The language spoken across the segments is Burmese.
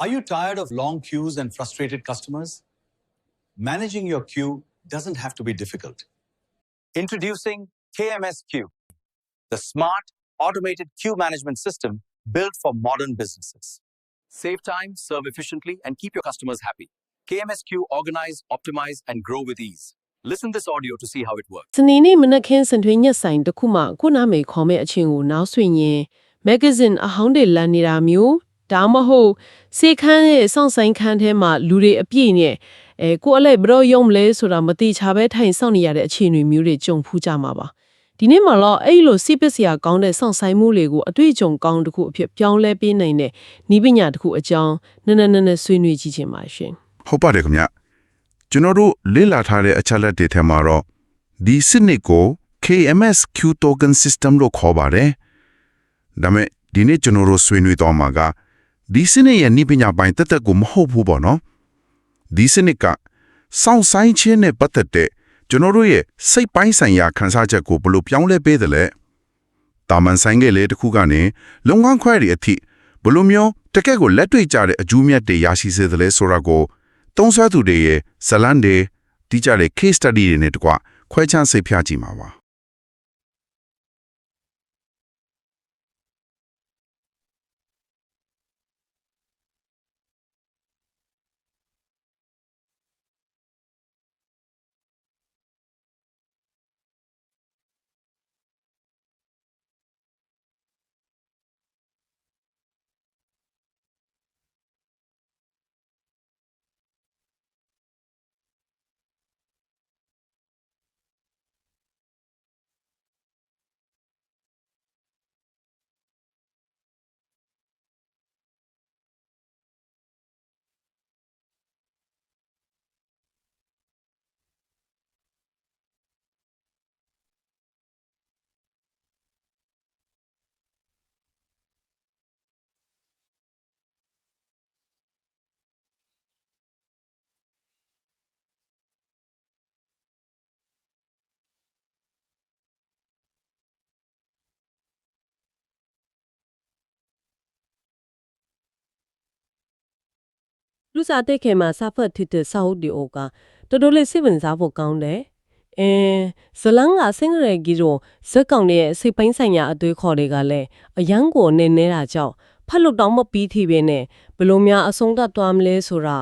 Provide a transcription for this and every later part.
Are you tired of long queues and frustrated customers? Managing your queue doesn't have to be difficult. Introducing KMSQ, the smart, automated queue management system built for modern businesses. Save time, serve efficiently, and keep your customers happy. KMSQ organize, optimize, and grow with ease. Listen this audio to see how it works. စနေနေ့မနက်ခင်းစံထွေးညက်ဆိုင်တစ်ခုမှခုနမေခေါ်မဲ့အချင်းကိုနောက်ဆွေရင်မဂ္ဂဇင်းအဟောင်းတွေလန်နေတာမျိုး ဒါမှမဟုတ်စေခန်းရဲ့စောင့်ဆိုင်ခန်းထဲမှာလူတွေအပြည့်နဲ့အဲကိုယ်အလိုက်ဘရောယုံမလဲဆိုတာမတိချာပဲထိုင်စောင့်နေရတဲ့အခြေအနေမျိုးတွေကြုံဖူးကြမှာပါဒီနေ့မှာတော့အဲ့လိုစိပစ်စရာကောင်းတဲ့စောင့်ဆိုင်မှုတွေကိုအတွေ့အကြုံကောင်းတစ်ခုအဖြစ်ပြောင်းလဲပေးနိုင်တဲ့ဤပညာတစ်ခုအကြောင်းနည်းနည်းနည်းနည်းဆွေးနွေးကြည့်ချင်ပါရှင်ဟုတ်ပါတယ်ခင်ဗျကျွန်တော်တို့လေ့လာထားတဲ့အချက်လက်တွေထဲမှာတော့ဒီစနစ်ကို KMS Q token system လို့ခေါ်ပါတယ်ဒါပေမဲ့ဒီနေ့ကျွန်တော်တို့ဆွေးနွေးတော့မှာက ဒီစနစ်ရဲ့နိပညာပိုင်းတက်တက်ကိုမဟုတ်ဘူးပေါ့နော်ဒီစနစ်ကစောင့်ဆိုင်ခြင်းနဲ့ပတ်သက်တဲ့ကျွန်တော်တို့ရဲ့စိတ်ပိုင်းဆိုင်ရာခံစားချက်ကိုဘယ်လိုပြောင်းလဲပေးတယ်လဲတာမန်ဆိုင်ကလေးတစ်ခုကနေလုံငန်းခွဲတွေအထိဘယ်လိုမျိုးတကယ့်ကိုလက်တွေ့ကြတဲ့အကျိုးမြတ်တွေရရှိစေတယ်လဲဆိုတာကိုသုံးဆွဲသူတွေရဲ့ဇလန်တွေတီးကြတဲ့ case study တွေနဲ့တကွခွဲခြမ်းစိတ်ဖြာကြည့်မှာပါ လူစားတဲ့ခေမှာစာဖတ်ထစ်တဲ့စာအုပ်ဒီအိုကတော်တော်လေးစိတ်ဝင်စားဖို့ကောင်းတယ်။အဲဇလန်ကစင်ရယ်ကြီးတော့ဇက်ကောင်ရဲ့စိတ်ပိုင်းဆိုင်ရာအသွေးခေါ်တွေကလည်းအယံကိုနေနေတာကြောင့်ဖတ်လို့တောင်မပြီးသေးပဲနဲ့ဘယ်လို့များအဆုံးသတ်သွားမလဲဆိုတာ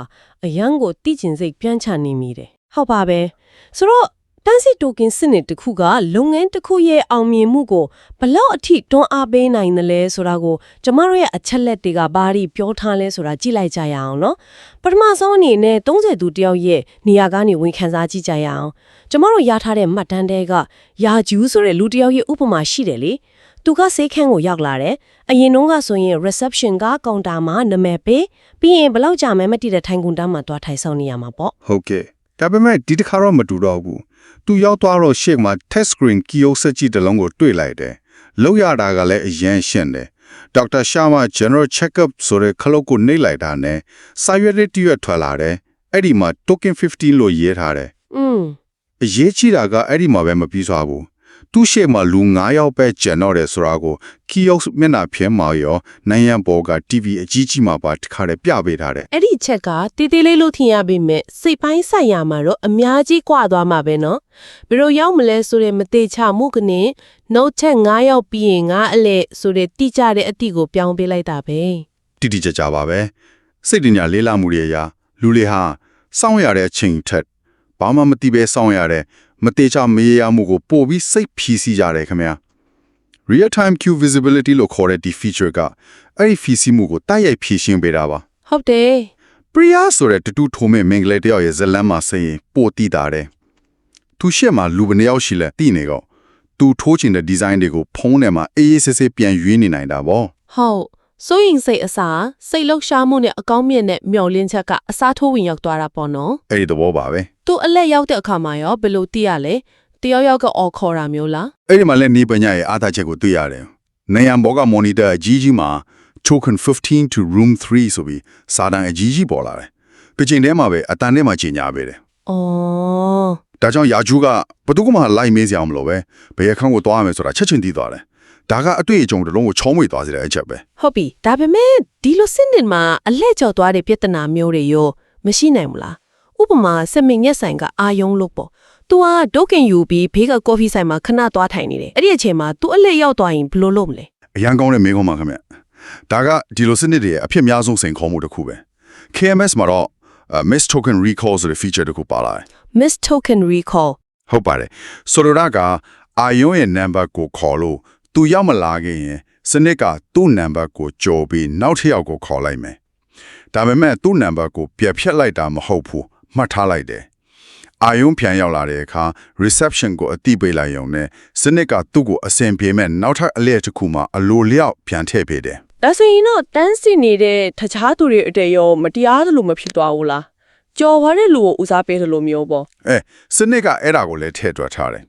အယံကိုတိကျင်စိတ်ပြန့်ချနေမိတယ်။ဟုတ်ပါပဲ။ဆိုတော့ တန်းစီတိုကင်စနစ်တစ်ခုကလုပ်ငန်းတစ်ခုရဲ့အောင်မြင်မှုကိုဘလောက်အထိတွန်းအားပေးနိုင်တယ်လဲဆိုတာကိုကျမတို့ရဲ့အချက်လက်တွေကဘာတွေပြောထားလဲဆိုတာကြည့်လိုက်ကြရအောင်နော်ပထမဆုံးအနေနဲ့30သူတယောက်ရဲ့နေရာကနေဝင်ခံစားကြည့်ကြရအောင်ကျမတို့ရထားတဲ့မှတ်တမ်းတွေကယာဂျူးဆိုတဲ့လူတစ်ယောက်ရဲ့ဥပမာရှိတယ်လေသူကဆေးခန်းကိုရောက်လာတယ်အရင်တုန်းကဆိုရင် reception ကကောင်တာမှာနာမည်ပေးပြီးရင်ဘလောက်ကြာမဲမတည်တဲ့ထိုင်ကုန်တန်းမှာတွားထိုင်ဆောင်နေရမှာပေါ့ဟုတ်ကဲ့ဒါပေမဲ့ဒီတစ်ခါတော့မတူတော့ဘူး သူရောက်သွားတော့ရှေ့မှာ test screen kiosk ကြီးတစ်လုံးကိုတွေ့လိုက်တယ်လောက်ရတာကလည်းအရင်ရှင်းတယ်ဒေါက်တာရှာမ general checkup ဆိုတဲ့ခလုတ်ကိုနှိပ်လိုက်တာနဲ့စာရွက်တွေတရွက်ထွက်လာတယ်အဲ့ဒီမှာ token 15လို့ရေးထားတယ်อืมအရေးကြီးတာကအဲ့ဒီမှာပဲမပြီးသွားဘူး သူ့ရှေ့မှာလူ9ယောက်ပဲကျန်တော့တယ်ဆိုတာကို kiosk မျက်နှာဖြဲမှာရောနိုင်ရန်ဘော်က TV အကြီးကြီးမှာပါတခါတည်းပြပေးထားတယ်အဲ့ဒီချက်ကတေးသေးလေးလို့ထင်ရပေမဲ့စိတ်ပိုင်းဆိုင်ရာမှာတော့အများကြီးကွာသွားမှာပဲနော်ဘယ်လိုရောက်မလဲဆိုတဲ့မသေးချမှုကနေနောက်ထပ်9ရောက်ပြီးရင်ငါအလဲဆိုတဲ့တိကျတဲ့အတိကိုပြောင်းပေးလိုက်တာပဲတိတိကျကျပါပဲစိတ်တညာလေးလာမှုတွေအရာလူတွေဟာစောင့်ရတဲ့အချိန်ထက်ဘာမှမသိပဲစောင့်ရတဲ့ မတေချာမရေရမှုကိုပို့ပြီးစိတ်ဖြီးစီကြတယ်ခင်ဗျာ real time queue visibility လို့ခေါ်တဲ့ဒီ feature ကအဲ့ဒီဖြီးစီမှုကိုတိုက်ရိုက်ဖြည့်ရှင်းပေးတာပါဟုတ်တယ် Priya ဆိုတဲ့တူတူထိုးမဲ့မင်္ဂလာတယောက်ရဲ့ဇလန်းမှာဆရင်ပို့တည်တာတယ်သူရှက်မှာလူဘယ်နှယောက်ရှိလဲတည်နေကောသူထိုးချင်တဲ့ဒီဇိုင်းတွေကိုဖုံးထဲမှာအေးအေးဆေးဆေးပြန်ရွေးနေနိုင်တာဗောဟုတ် စိုးရင်စိတ်အစားစိတ်လှုပ်ရှားမှုနဲ့အကောင်းမြတ်နဲ့မျောလင်းချက်ကအစားထိုးဝင်ရောက်သွားတာပေါ့နော်အဲ့ဒီသဘောပါပဲသူအလက်ရောက်တဲ့အခါမှာရောဘယ်လိုသိရလဲတယောက်ယောက်ကအော်ခေါ်တာမျိုးလားအဲ့ဒီမှာလည်းနေပညာရဲ့အားသာချက်ကိုတွေ့ရတယ်။နေရန်ဘောက monitor အကြီးကြီးမှာ token 15 to room 3ဆိုပြီးစာတန်အကြီးကြီးပေါ်လာတယ်။ဒီချိန်ထဲမှာပဲအတန်ထဲမှာကြီးညာပေးတယ်အော်။ဒါကြောင့်ယာဂျူးကဘယ်သူကမှလိုက်မေးစရာမလိုပဲဘယ်အခန်းကိုသွားရမယ်ဆိုတာချက်ချင်းသိသွားတယ်။ ဒါကအတွေ့အကြုံတစ်လုံးကိုချောမွေသွားစေတဲ့အချက်ပဲဟုတ်ပြီဒါပေမဲ့ဒီလိုစစ်နစ်မှာအလက်ကျော်သွားတဲ့ပြဿနာမျိုးတွေရောမရှိနိုင်ဘူးလားဥပမာစမင်ညက်ဆိုင်ကအာယုံလို့ပေါ့ तू ကဒုတ်ကင်ယူပြီးဘေးကကော်ဖီဆိုင်မှာခဏသွားထိုင်နေတယ်အဲ့ဒီအချိန်မှာ तू အလက်ရောက်သွားရင်ဘယ်လိုလုပ်မလဲအရန်ကောင်းတဲ့မိကုံးပါခင်ဗျဒါကဒီလိုစနစ်တွေရဲ့အဖြစ်များဆုံးစိန်ခေါ်မှုတစ်ခုပဲ KMS မှာတော့အာ miss token recall ဆိုတဲ့ feature တစ်ခုပါလာတယ် miss token recall ဟုတ်ပါတယ်ဆိုလိုတာကအာယုံရဲ့ number ကိုခေါ်လို့ သူရောက်မလာခင်ရင်စနစ်ကသူ့ number ကိုကြော်ပြီးနောက်တစ်ယောက်ကိုခေါ်လိုက်မယ်ဒါပေမဲ့သူ့ number ကိုပြတ်ဖြတ်လိုက်တာမဟုတ်ဘူးမှတ်ထားလိုက်တယ်အာယုံပြန်ရောက်လာတဲ့အခါ reception ကိုအတိပေးလိုက်ရုံနဲ့စနစ်ကသူ့ကိုအစင်ပြေမဲ့နောက်ထပ်အလျက်တစ်ခုမှအလိုလျောက်ပြန်ထည့်ပေးတယ်ဒါဆိုရင်တော့တန်းစီနေတဲ့တခြားသူတွေအတေရောမတရားသလိုမဖြစ်သွားဘူးလားကြော်သွားတဲ့လူကိုဦးစားပေးတယ်လို့မျိုးပေါ့အဲစနစ်ကအဲ့ဒါကိုလည်းထည့်တွက်ထားတယ်။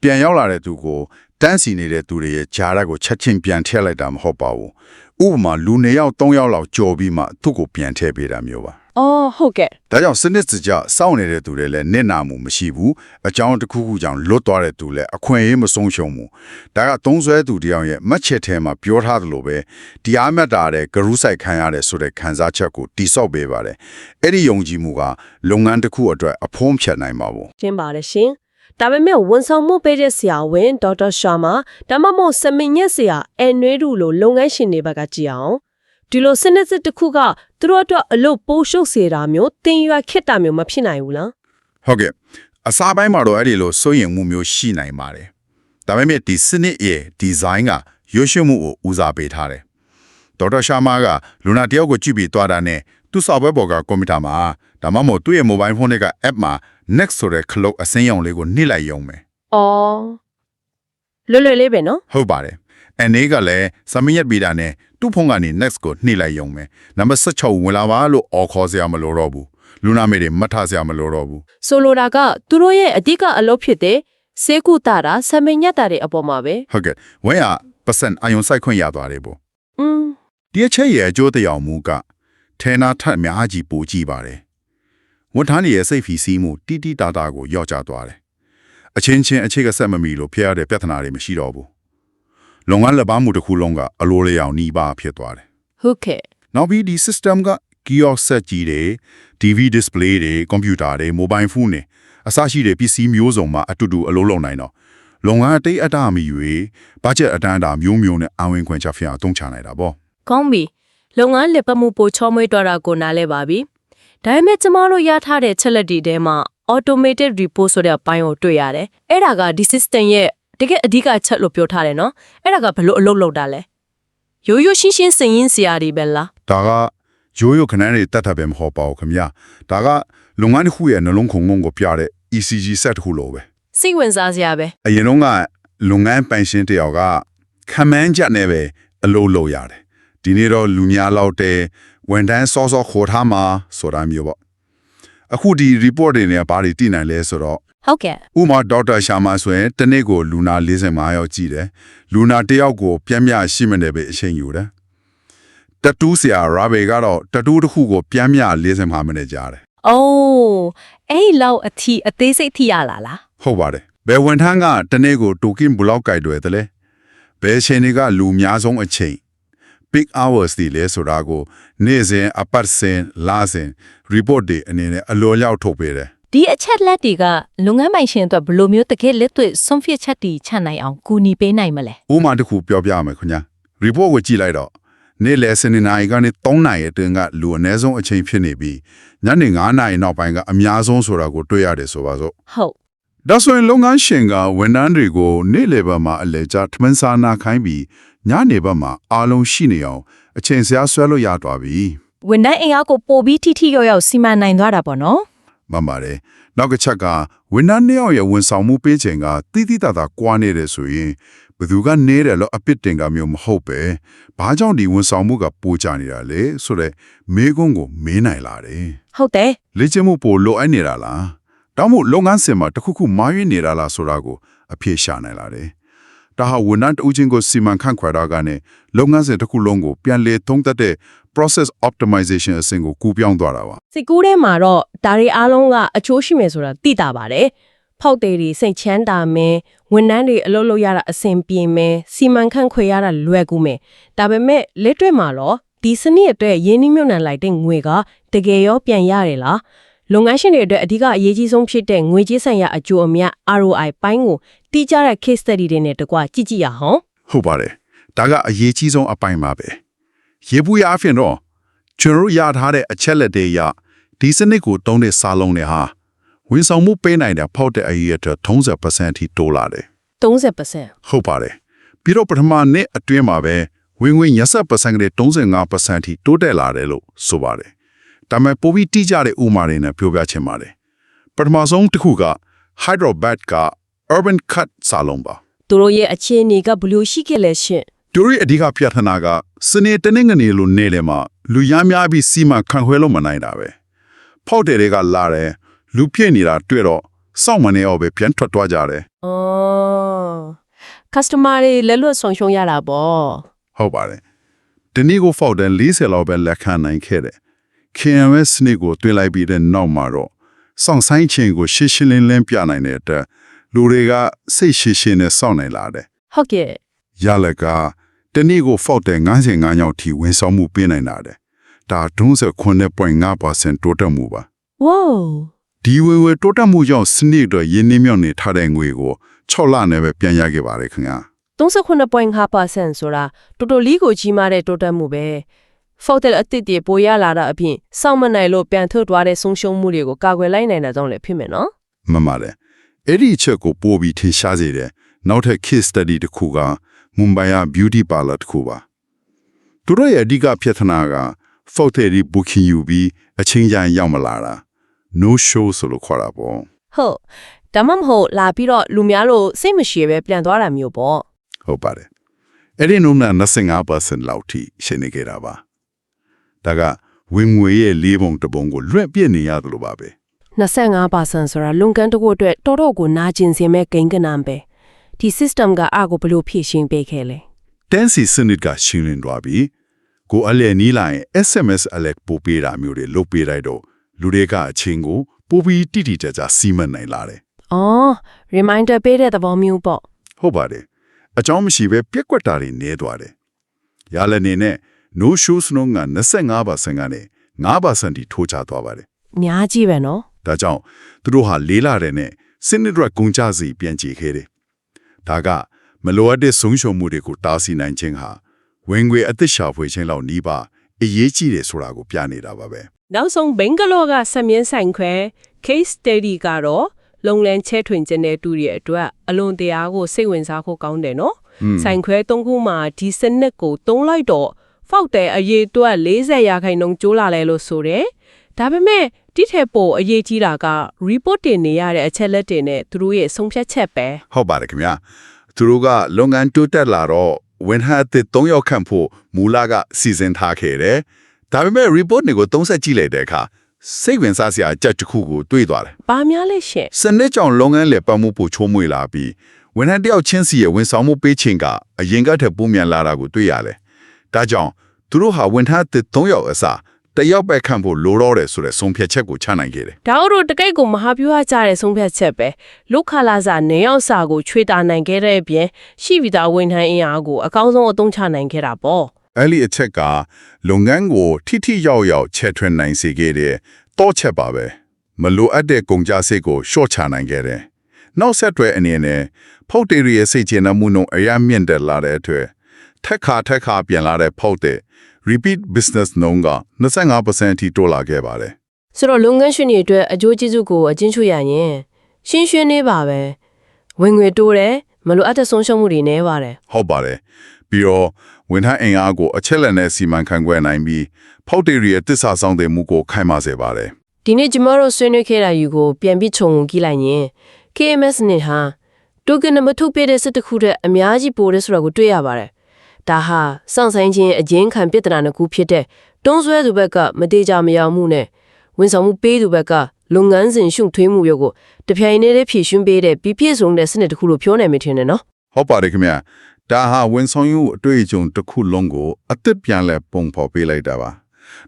ပြန်ရောက်လာတဲ့သူကိုတန်းစီနေတဲ့သူတွေရဲ့ဂျာရက်ကိုချက်ချင်းပြန်ထည့်လိုက်တာမဟုတ်ပါဘူး။ဥပမာလူ၂ယောက်၃ယောက်လောက်ကြော်ပြီးမှသူ့ကိုပြန်ထည့်ပေးတာမျိုးပါအော်ဟုတ်ကဲ့။ဒါကြောင့်စနစ်စကြစောင့်နေတဲ့သူတွေလည်းနစ်နာမှုမရှိဘူး။အကြောင်းတစ်ခုခုကြောင့်လွတ်သွားတဲ့သူလည်းအခွင့်အရေးမဆုံးရှုံးဘူး။ဒါကသုံးဆွဲသူတယောက်ရဲ့မှတ်ချက်ထဲမှာပြောထားသလိုပဲဒီအားမတ်တာတဲ့ဂရုစိုက်ခံရတဲ့ဆိုတဲ့ခံစားချက်ကိုတိဆောက်ပေးပါတယ်။အဲ့ဒီယုံကြည်မှုကလုပ်ငန်းတစ်ခုအတွက်အဖုံးဖြတ်နိုင်ပါဘူးကျင်းပါတယ်ရှင် ဒါပေမဲ့ဝန်ဆောင်မှုပေးတဲ့ဆရာဝန်ဒေါက်တာရှာမာဒါမှမဟုတ်စမင်ညက်ဆရာအန်နွေးတို့လိုလုပ်ငန်းရှင်တွေဘက်ကကြည့်အောင်ဒီလိုစနစ်စစ်တစ်ခုကသူတို့အတွက်အလုပ်ပိုးရှုပ်စေတာမျိုးတင်ရွာခက်တာမျိုးမဖြစ်နိုင်ဘူးလားဟုတ်ကဲ့အစားပိုင်းမှာတော့အဲ့ဒီလိုစိုးရင်မှုမျိုးရှိနိုင်ပါတယ်ဒါပေမဲ့ဒီစနစ်ရဲ့ဒီဇိုင်းကရွှေ့ရွှေ့မှုကိုဦးစားပေးထားတယ်ဒေါက်တာရှာမာကလူနာတယောက်ကိုကြည့်ပြီးသွားတာနဲ့သူ့ဆော့ဖ်ဝဲပေါ်ကကွန်ပျူတာမှာဒါမှမဟုတ်သူ့ရဲ့ mobile phone တွေက app မှာ next ဆိုတဲ့ခလုတ်အစင်းရောင်လေးကိုနှိမ့်လိုက်ရုံပဲအော်လွယ်လွယ်လေးပဲနော်ဟုတ်ပါတယ်အနေကလည်းစမရက်ပြီးတာနဲ့သူ့ဖုန်းကနေ next ကိုနှိမ့်လိုက်ရုံပဲနံပါတ်16ဝင်လာပါလို့အော်ခေါ်စရာမလိုတော့ဘူးလူနာမေတွေမှတ်ထားစရာမလိုတော့ဘူးဆိုလိုတာကသူတို့ရဲ့အဓိကအလုပ်ဖြစ်တဲ့စေကုတာတာစမင်ညက်တာတွေအပေါ်မှာပဲဟုတ်ကဲ့ဝဲရပတ်စံအယုံဆိုင်ခွင့်ရသွားတယ်ပေါ့อืม ဒီအချက်ရဲ့အကျိုးတရားမူကထဲနာထက်အများကြီးပိုကြည့်ပါတယ် ဝန်ထမ်းတွေရဲ့စိတ်ဖီစီးမှုတိတိတာတာကိုယော့ကျသွားတယ်အချင်းချင်းအခြေကဆက်မမီလို့ဖျက်ရတဲ့ပြဿနာတွေမရှိတော့ဘူးလုပ်ငန်းလက်ပါမှုတစ်ခုလုံးကအလိုလျောင်နှီးပါဖြစ်သွားတယ်ဟုတ်ကဲ့နောက်ပြီးဒီ system က kiosk ဆက်ကြီးတွေ TV display တွေ computer တွေ mobile phone တွေအစရှိတဲ့ပစ္စည်းမျိုးစုံမှာအတူတူအလုပ်လုပ်နိုင်တော့လုပ်ငန်းအတိတ်အတမီ၍ဘတ်ဂျက်အတန်းတာမျိုးမျိုးနဲ့အဝင်ခွင့်ချက်ဖျက်အသုံးချနိုင်တာပေါ့ကောင်းပြီလုပ်ငန်းလက်ပတ်မှုပိုချောမွေးတော့တာကိုနားလဲပါပြီ ဒါပေမဲ့ကျမတို့ရထားတဲ့ချက်လက်တွေထဲမှာ automated report ဆိုတဲ့အပိုင်းကိုတွေ့ရတယ်အဲ့ဒါကဒီ system ရဲ့တကယ်အဓိကချက်လို့ပြောထားတယ်နော်အဲ့ဒါကဘယ်လိုအလုပ်လုပ်တာလဲရိုးရိုးရှင်းရှင်းစင်ရင်စရာတွေပဲလားဒါကရိုးရိုးခဏနေတတ်တာပဲမဟုတ်ပါဘူးခင်ဗျာဒါကလုပ်ငန်းတစ်ခုရဲ့နှလုံးခုန်ငုံကိုပြတဲ့ ECG set တစ်ခုလိုပဲစိတ်ဝင်စားစရာပဲအရင်တော့ကလုပ်ငန်းပိုင်ရှင်တယောက်ကခမန်းချက်နဲ့ပဲအလုပ်လုပ်ရတယ်ဒီနေ့တော့လူများလောက်တဲ့ ဝန်တန်းစောစောခေါ်ထားမှာဆိုတာမျိုးပေါ့အခုဒီ report တွေနဲ့ဘာတွေတည်နိုင်လဲဆိုတော့ဟုတ်ကဲ့ဥမာဒေါက်တာရှာမာဆိုရင်တနေ့ကိုလူနာ45ယောက်ကြည့်တယ်လူနာတစ်ယောက်ကိုပြင်းပြရှိမနေပဲအချိန်ယူတယ်တတူးဆရာရာဘေကတော့တတူးတစ်ခုကိုပြင်းပြ45မိနစ်ကြာတယ်အိုးအဲ့လောက်အထီအသေးစိတ်ထိရလာလားဟုတ်ပါတယ်ဘယ်ဝန်ထမ်းကတနေ့ကိုတိုကင်ဘလောက်ကြိုက်တယ်တလဲဘယ်အချိန်တွေကလူများဆုံးအချိန် peak hours တွေလဲဆိုတာကိုနေ့စဉ်အပတ်စဉ်လစဉ် report တွေအနေနဲ့အလိုလျောက်ထုတ်ပေးတယ်ဒီအချက်လက်တွေကလုပ်ငန်းပိုင်ရှင်အတွက်ဘယ်လိုမျိုးတကယ်လက်တွေ့ဆုံးဖြတ်ချက်တွေချနိုင်အောင်ကူညီပေးနိုင်မလဲဥပမာတစ်ခုပြောပြမယ်ခင်ဗျာ report ကိုကြည့်လိုက်တော့နေ့လယ်စနေနိုင်ကနေ3နာရီအတွင်းကလူအနည်းဆုံးအချိန်ဖြစ်နေပြီးညနေ9နာရီနောက်ပိုင်းကအများဆုံးဆိုတာကိုတွေ့ရတယ်ဆိုပါစို့ဟုတ်ဒါဆိုရင်လုပ်ငန်းရှင်ကဝန်ထမ်းတွေကိုနေ့လယ်ဘက်မှာအလဲကျထမင်းစားနာခိုင်းပြီး ညနေဘက်မှာအားလုံးရှိနေအောင်အချိန်စရာဆွဲလို့ရသွားပြီဝန်ထမ်းအင်အားကိုပိုပြီးထိထိရောက်ရောက်စီမံနိုင်သွားတာပေါ့နော်မှန်ပါတယ်နောက်တစ်ချက်ကဝန်ထမ်းနှစ်ယောက်ရဲ့ဝန်ဆောင်မှုပေးချိန်ကတိတိတသာကွာနေတယ်ဆိုရင်ဘယ်သူကနေတယ်လို့အပစ်တင်ကမျိုးမဟုတ်ပဲဘာကြောင့်ဒီဝန်ဆောင်မှုကပိုကြနေတာလဲဆိုတော့မေးခွန်းကိုမေးနိုင်လာတယ်ဟုတ်တယ်လေ့ကျင့်မှုပိုလိုအပ်နေတာလားတောင်းမို့လုပ်ငန်းစင်မှာတစ်ခုခုမာရွေးနေတာလားဆိုတာကိုအဖြေရှာနိုင်လာတယ် ဒါဟာဝန်ထမ်းတဦးချင်းကိုစီမံခန့်ခွဲတာကနေလုပ်ငန်းစဉ်တစ်ခုလုံးကိုပြန်လေသုံးသပ်တဲ့ process optimization အဆင့်ကိုကူးပြောင်းသွားတာပါစိတ်ကူးထဲမှာတော့ဒါတွေအားလုံးကအချိုးရှိမယ်ဆိုတာသိတာပါတယ်ဖောက်တယ်တွေစိတ်ချမ်းသာမယ်ဝန်ထမ်းတွေအလုပ်လုပ်ရတာအဆင်ပြေမယ်စီမံခန့်ခွဲရတာလွယ်ကူမယ်ဒါပေမဲ့လက်တွေ့မှာတော့ဒီစနစ်အတွက်ရင်းနှီးမြှုပ်နှံလိုက်တဲ့ငွေကတကယ်ရောပြန်ရတယ်လားလုပ်ငန်းရှင်တွေအတွက်အဓိကအရေးကြီးဆုံးဖြစ်တဲ့ငွေကြေးဆိုင်ရာအကျိုးအမြတ် ROI ပိုင်းကို တိကျတဲ့ case study တွေနဲ့တကွကြည့်ကြည့်ရအောင်ဟုတ်ပါတယ်ဒါကအရေးကြီးဆုံးအပိုင်းပါပဲရေဘူးရအဖြစ်တော့ကျွန်တော်တို့ရထားတဲ့အချက်လက်တွေရဒီစနစ်ကိုတုံးတဲ့စာလုံးတွေဟာဝန်ဆောင်မှုပေးနိုင်တဲ့ဖောက်တဲ့အရေးအတွက်30%အထိတိုးလာတယ်30%ဟုတ်ပါတယ်ပြီးတော့ပထမနှစ်အတွင်းမှာပဲဝင်ဝင်20%ကနေ35%အထိတိုးတက်လာတယ်လို့ဆိုပါတယ်ဒါပေမဲ့ပိုပြီးတိကျတဲ့ဥပမာတွေနဲ့ပြောပြချင်ပါတယ်ပထမဆုံးတစ်ခုက Hyderabad က Urban Cut စာလုံးပါသူတို့ရဲ့အခြေအနေကဘယ်လိုရှိခဲ့လဲရှင်သူတို့ရဲ့အဓိကပြဿနာကစနေတနင်္ဂနွေလိုနေလေမှာလူရမ်းများပြီးစီမံခန့်ခွဲလို့မနိုင်တာပဲဖောက်တယ်တွေကလာတယ်လူပြည့်နေတာတွေ့တော့စောင့်မနေအောင်ပဲပြန်ထွက်သွားကြတယ်။အော် customer တွေလက်လွတ်ဆောင်ရှုံးရတာပေါ့ဟုတ်ပါတယ်ဒီနေ့ကိုဖောက်တယ်40လောက်ပဲလက်ခံနိုင်ခဲ့တယ် KMS စနစ်ကိုတွင်လိုက်ပြီးတဲ့နောက်မှာတော့စောင့်ဆိုင်ခြင်းကိုရှင်းရှင်းလင်းလင်းပြနိုင်တဲ့အတွက် လူတွေကစိတ်ရှင်းရှင်းနဲ့စောင့်နိုင်လာတယ်။ဟုတ်ကဲ့ရလကတနေ့ကိုဖောက်တဲ့95ညောင်ထိဝန်ဆောင်မှုပေးနိုင်တာတဲ့ဒါ39.5%တိုးတက်မှုပါ။ Wow ဒီဝေဝေတိုးတက်မှုကြောင့်စနစ်တော့ရင်းနှီးမြှုပ်နှံထားတဲ့ငွေကို6လနဲ့ပဲပြန်ရခဲ့ပါတယ်ခင်ဗျာ39.5%ဆိုတာတော်တော်လေးကိုကြီးမားတဲ့တိုးတက်မှုပဲ။ Faulted အသစ်တွေပိုရလာတာအပြင်စောင့်မနိုင်လို့ပြန်ထုတ်သွားတဲ့ဆုံးရှုံးမှုတွေကိုကာကွယ်လိုက်နိုင်တာကြောင့်လည်းဖြစ်မယ်နော်မမလည်း အဲ့ဒီအချက်ကိုပို့ပြီးထင်ရှားစေတယ်နောက်ထပ် case study တစ်ခုကမွန်ဘိုင်ယာ beauty parlor တစ်ခုပါသူတို့ရဲ့အဓိကပြဿနာက faulted booking ယူပြီးအချင်းချင်းရောက်မလာတာ no show ဆိုလို့ခေါ်တာပေါ့။ဟုတ်။ဒါမှမဟုတ်လာပြီးတော့လူများလို့စိတ်မရှိပဲပြန်သွားတာမျိုးပေါ့ဟုတ်ပါတယ်အဲ့ဒီနုံနာ25%လောက်ထိရှင်းနေကြတာပါဒါကဝင်ငွေရဲ့လေးပုံတစ်ပုံကိုလွှင့်ပြစ်နေရတယ်လို့ပါပဲ။ 25%ဆိုတာလုံကန်တစ်ခုအတွက်တော်တော်ကိုနာကျင်စေမဲ့ဂိမ်းကနံပဲ။ဒီ system ကအားကိုဘယ်လိုဖြည့်ရှင်းပေးခဲ့လဲတန်းစီစနစ်ကရှင်းလင်းသွားပြီကိုအလဲနီးလာရင် SMS alert ပို့ပေးတာမျိုးတွေလုပ်ပေးလိုက်တော့လူတွေကအချင်းကိုပို့ပြီးတိတိကျကျစီမံနိုင်လာတယ်။အော် reminder ပေးတဲ့သဘောမျိုးပေါ့ဟုတ်ပါတယ်အကြောင်းမရှိပဲပြက်ကွက်တာတွေနေသွားတယ်ရလနေနဲ့ no shows နှုန်းက25%ကနေ5%ထိထိုးချသွားပါတယ်။ညားကြည့်ပဲနော် ဒါကြောင့်သူတို့ဟာလေးလာတဲ့နဲ့စနစ်ရက်ကုန်ကြစီပြန်ကြည့်ခဲ့တယ်ဒါကမလိုအပ်တဲ့ဆုံးရှုံးမှုတွေကိုတားဆီးနိုင်ခြင်းဟာဝင်ငွေအသက်ရှာဖွေခြင်းလောက်နီးပါအရေးကြီးတယ်ဆိုတာကိုပြနေတာပါပဲ။နောက်ဆုံးဘင်္ဂလောကဆက်မြင်းဆိုင်ခွဲ case study ကတော့လုံလန်ချဲထွင်ခြင်းတဲ့တူရဲ့အတွက်အလွန်တရာကိုစိတ်ဝင်စားဖို့ကောင်းတယ်နော်။ဆိုင်ခွဲသုံးခုမှာဒီစနစ်ကိုသုံးလိုက်တော့ဖောက်တဲ့အရေးအတွက်40ရာခိုင်နှုန်းကျိုးလာလဲလို့ဆိုတယ်။ဒါပေမဲ့ တိထက်ပိုအရေးကြီးတာက report တင်နေရတဲ့အချက်လက်တွေနဲ့သူတို့ရဲ့ဆုံးဖြတ်ချက်ပဲဟုတ်ပါတယ်ခင်ဗျာသူတို့ကလုပ်ငန်းတိုးတက်လာတော့ဝန်ဟတ်အသစ်3ယောက်ခန့်ဖို့မူလကစီစဉ်ထားခဲ့တယ်ဒါပေမဲ့ report တွေကိုသုံးဆက်ကြည့်လိုက်တဲ့အခါစိတ်ဝင်စားစရာအချက်တစ်ခုကိုတွေ့သွားတယ်။ဘာများလဲရှင်စနစ်ကြောင့်လုပ်ငန်းလေပတ်မှုပိုချိုးမွေလာပြီးဝန်ဟတ်တယောက်ချင်းစီရဲ့ဝန်ဆောင်မှုပေးခြင်းကအရင်ကထက်ပိုမြန်လာတာကိုတွေ့ရတယ်ဒါကြောင့်သူတို့ဟာဝန်ထမ်းအသစ်3ယောက်အစား တစ်ယောက်ပဲခန့်ဖို့လိုတော့တယ်ဆိုတဲ့ဆုံးဖြတ်ချက်ကိုချနိုင်ခဲ့တယ်။ဒါတို့တကိတ်ကိုမဟာဗျူဟာကြတဲ့ဆုံးဖြတ်ချက်ပဲ။လုခလာစာနေရောက်စာကိုချွေတာနိုင်ခဲ့တဲ့အပြင်ရှိဗီတာဝန်ထမ်းအင်အားကိုအကောင်းဆုံးအသုံးချနိုင်ခဲ့တာပေါ့။အဲ့ဒီအချက်ကလုပ်ငန်းကိုထိထိရောက်ရောက်ချက်ထွင်နိုင်စေခဲ့တဲ့တော့ချက်ပါပဲမလိုအပ်တဲ့ကုန်ကြစိတ်ကိုရှော့ချနိုင်ခဲ့တယ်နောက်ဆက်တွဲအနေနဲ့ဖောက်တယ်ရဲ့စိတ်ချနှမှုနှုန်းအရမ်းမြင့်တက်လာတဲ့အတွက်ထက်ခါထက်ခါပြန်လာတဲ့ဖောက်တဲ့ repeat business နှုန်းက25%အထိတိုးလာခဲ့ပါတယ်ဆိုတော့လုပ်ငန်းရှင်တွေအတွက်အကျိုးကျေးဇူးကိုအကျဉ်းချွတ်ရရင်ရှင်းရှင်းနေပါပဲဝင်ငွေတိုးတယ်မလိုအပ်တဲ့ဆုံးရှုံးမှုတွေနည်းပါတယ်ဟုတ်ပါတယ်ပြီးတော့ဝန်ထမ်းအင်အားကိုအချက်လက်နဲ့စီမံခန့်ခွဲနိုင်ပြီးဖောက်တယ်ရဲ့တစ္ဆာဆောင်တဲ့မှုကိုခိုင်မာစေပါတယ်ဒီနေ့ကျမတို့ဆွေးနွေးခဲ့တာယူကိုပြန်ပြီးခြုံငုံကြည့်လိုက်ရင် KMS နဲ့ဟာတိုကင်နံပါတ်ထုတ်ပြတဲ့စစ်တစ်ခုတည်းအများကြီးပိုတယ်ဆိုတာကိုတွေ့ရပါတယ် ဒါဟာစောင့်ဆိုင်ခြင်းအရင်ခံပြဿနာတစ်ခုဖြစ်တဲ့တွန်းဆွဲသူဘက်ကမတေချာမရောက်မှုနဲ့ဝန်ဆောင်မှုပေးသူဘက်ကလုပ်ငန်းစဉ်ရှုံထွေးမှုမျိုးကိုတပြိုင်နက်တည်းဖြည့်ရှင်းပေးတဲ့ပြည့်ပြည့်စုံတဲ့စနစ်တစ်ခုလို့ပြောနိုင်မှထင်တယ်နော်ဟုတ်ပါတယ်ခင်ဗျာဒါဟာဝန်ဆောင်မှုအတွေ့အကြုံတစ်ခုလုံးကိုအသစ်ပြန်လဲပုံဖော်ပေးလိုက်တာပါ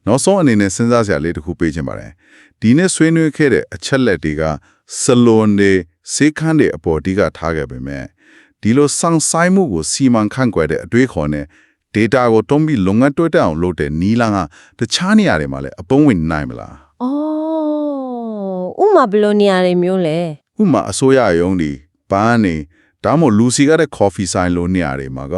နောက်ဆုံးအနေနဲ့စဉ်းစားစရာလေးတစ်ခုပေးချင်ပါတယ်ဒီနေ့ဆွေးနွေးခဲ့တဲ့အချက်လက်တွေကစလွန်နေစေခန်းတွေအပေါ်အဓိကထားခဲ့ပေမဲ့ ဒီလိုစောင့်ဆိုင်မှုကိုစီမံခန့်ခွဲတဲ့အတွေးခေါ်နဲ့ data ကိုတုံးပြီးလုံငန်းတွဲတက်အောင်လုပ်တဲ့နီးလန်းကတခြားနေရာတွေမှာလည်းအပုံဝင်နိုင်မလား။အော်ဥမာဘယ်လိုနေရာတွေမျိုးလဲဥပမာအစိုးရရုံးဒီဘန်းနေဒါမှမဟုတ်လူစီကတဲ့ coffee ဆိုင်လိုနေရာတွေမှာက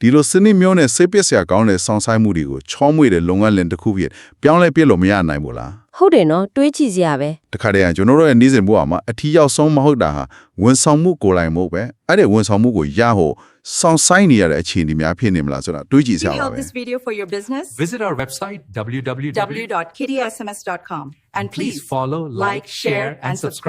ဒီလိုစနစ်မျိုးနဲ့စိတ်ပျက်စရာကောင်းတဲ့စောင့်ဆိုင်မှုတွေကိုချောမွေ့တဲ့လုပ်ငန်းလင်တစ်ခုဖြစ်ပြောင်းလဲပြစ်လို့မရနိုင်ဘူးလား။ ဟုတ်တယ်နော်တွေးကြည့်စရာပဲတခါတည်းကကျွန်တော်တို့ရဲ့နေ့စဉ်ဘဝမှာအထီးရောက်ဆုံးမဟုတ်တာဟာဝန်ဆောင်မှုကိုယ်တိုင်မဟုတ်ပဲအဲ့ဒီဝန်ဆောင်မှုကိုရဖို့စောင့်ဆိုင်နေရတဲ့အခြေအနေများဖြစ်နေမလားဆိုတာတွေးကြည့်စရာ We ပါ help ပဲ this video for your business. Visit our website www. www.kdsms.com and Please please follow, like, share, and subscribe.